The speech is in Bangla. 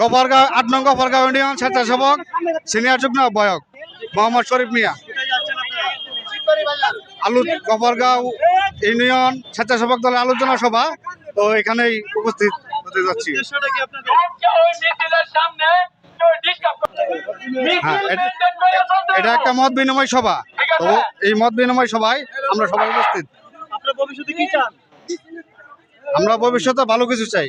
গফরগাঁও আট নং গফরগাঁও ইউনিয়ন স্বেচ্ছাসেবক সিনিয়র যুগ্ম আহ্বায়ক মোহাম্মদ শরীফ মিয়া। আলু গফরগাঁও ইউনিয়ন স্বেচ্ছাসেবক দলের আলোচনা সভা তো এখানেই উপস্থিত হতে যাচ্ছি। হ্যাঁ এটা- এটা একটা মত বিনিময় সভা। তো এই মত বিনিময় সভায় আমরা সবাই উপস্থিত। আপনারা ভবিষ্যতে কি চান? আমরা ভবিষ্যতে ভালো কিছু চাই?